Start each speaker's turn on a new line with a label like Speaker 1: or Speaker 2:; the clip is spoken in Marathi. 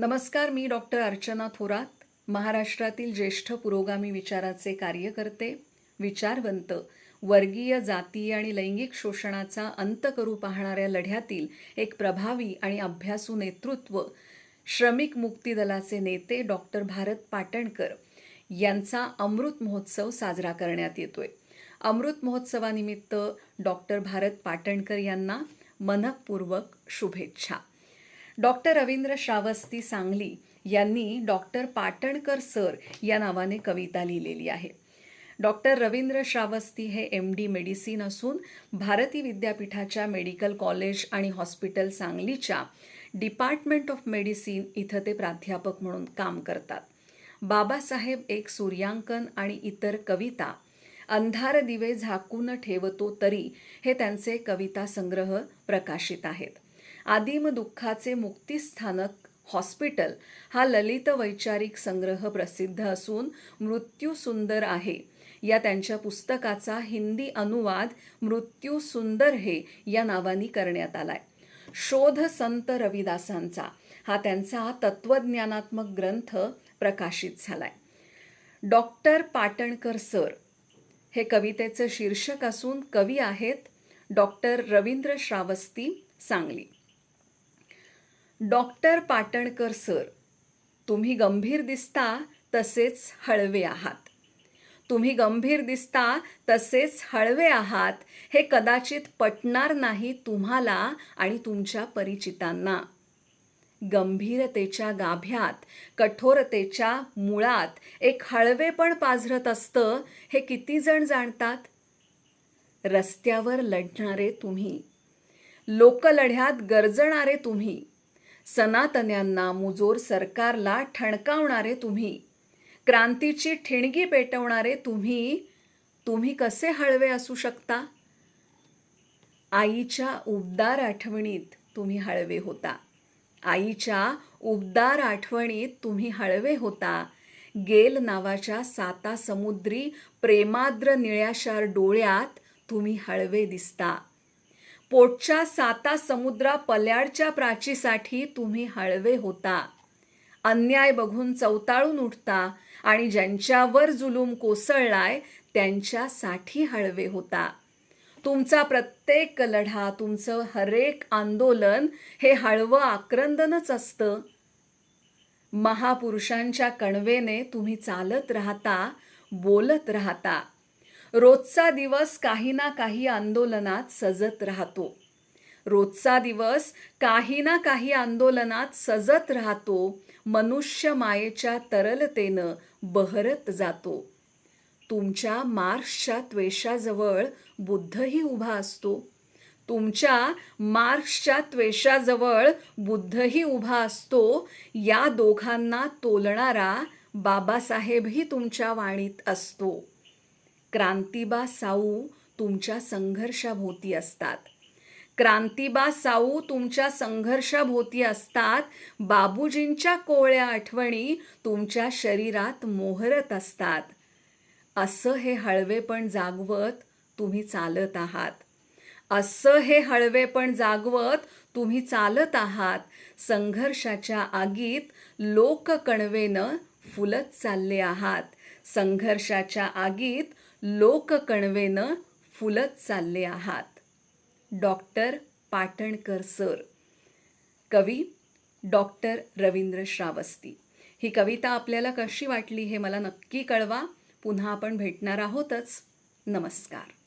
Speaker 1: नमस्कार मी डॉक्टर अर्चना थोरात महाराष्ट्रातील ज्येष्ठ पुरोगामी विचाराचे कार्यकर्ते विचारवंत वर्गीय जातीय आणि लैंगिक शोषणाचा अंत करू पाहणाऱ्या लढ्यातील एक प्रभावी आणि अभ्यासू नेतृत्व श्रमिक मुक्ती दलाचे नेते डॉक्टर भारत पाटणकर यांचा अमृत महोत्सव साजरा करण्यात येतोय. अमृत महोत्सवानिमित्त डॉक्टर भारत पाटणकर यांना मनपूर्वक शुभेच्छा. डॉक्टर रवींद्र श्रावस्ती सांगली यांनी डॉक्टर पाटणकर सर या नावाने कविता लिहिलेली आहे. डॉक्टर रवींद्र श्रावस्ती हे एम डी मेडिसिन असून भारती विद्यापीठाच्या मेडिकल कॉलेज आणि हॉस्पिटल सांगलीच्या डिपार्टमेंट ऑफ मेडिसिन इथं ते प्राध्यापक म्हणून काम करतात. बाबासाहेब एक सूर्यांकन आणि इतर कविता अंधार दिवे झाकून ठेवतो तरी हे त्यांचे कविता संग्रह प्रकाशित आहेत. आदिम दुःखाचे मुक्तीस्थानक हॉस्पिटल हा ललित वैचारिक संग्रह प्रसिद्ध असून मृत्यू सुंदर आहे. या त्यांच्या पुस्तकाचा हिंदी अनुवाद मृत्यू सुंदर हे या नावाने करण्यात आलाय. शोध संत रविदासांचा हा त्यांचा तत्वज्ञानात्मक ग्रंथ प्रकाशित झालाय. डॉक्टर पाटणकर सर हे कवितेचं शीर्षक असून कवी आहेत doctor Ravindra Shravasti Sangli. Doctor Patankar sir तुम्ही गंभीर दिसता तसेच हळवे आहात. तुम्ही गंभीर दिसता तसेच हळवे आहात हे कदाचित पटणार नाही तुम्हाला आणि तुमच्या परिचितांना. गंभीरतेच्या गाभ्यात कठोरतेच्या मुळात एक हळवेपण पाझरत असतं हे किती जण जाणतात? रस्त्यावर लढणारे तुम्ही लोकलढ्यात गरजणारे तुम्ही सनातन्यांना मुजोर सरकारला ठणकावणारे तुम्ही. क्रांतीची ठिणगी पेटवणारे तुम्ही तुम्ही कसे हळवे असू शकता? आईच्या उबदार आठवणीत तुम्ही हळवे होता. आईच्या उबदार आठवणीत तुम्ही हळवे होता. गेल नावाच्या साता समुद्री प्रेमाद्र निळ्याशार डोळ्यात तुम्ही हळवे दिसता. पोटच्या साता समुद्रा पल्याडच्या प्राचीसाठी तुम्ही हळवे होता. अन्याय बघून चवताळून उठता आणि ज्यांच्यावर जुलूम कोसळलाय त्यांच्यासाठी हळवे होता. तुमचा प्रत्येक लढा तुमचं हरेक आंदोलन हे हळवं आक्रंदनच असतं. महापुरुषांच्या कणवेने तुम्ही चालत राहता बोलत राहता. रोजचा दिवस काही ना काही आंदोलनात सजत राहतो. रोजचा दिवस काही ना काही आंदोलनात सजत राहतो मनुष्य मायेच्या तरलतेनं बहरत जातो. तुमच्या मार्क्सच्या त्वेषाजवळ बुद्धही उभा असतो. तुमच्या मार्क्सच्या त्वेषाजवळ बुद्धही उभा असतो. या दोघांना तोलणारा बाबासाहेबही तुमच्या वाणीत असतो. क्रांतिबा साऊ तुमच्या संघर्षाभोवती असतात. क्रांतिबा साऊ तुमच्या संघर्षाभोवती असतात. बाबूजींच्या कोवळ्या आठवणी तुमच्या शरीरात मोहरत असतात. असं हे हळवेपण जागवत तुम्ही चालत आहात. असं हे हळवेपण जागवत तुम्ही चालत आहात. संघर्षाच्या आगीत लोककणवेनं फुलत चालले आहात. संघर्षाच्या आगीत लोककणवेनं फुलत चालले आहात. Doctor Patankar sir. कवी डॉक्टर रवींद्र श्रावस्ती. ही कविता आपल्याला कशी वाटली हे मला नक्की कळवा. पुन्हा आपण भेटणार आहोतच. नमस्कार.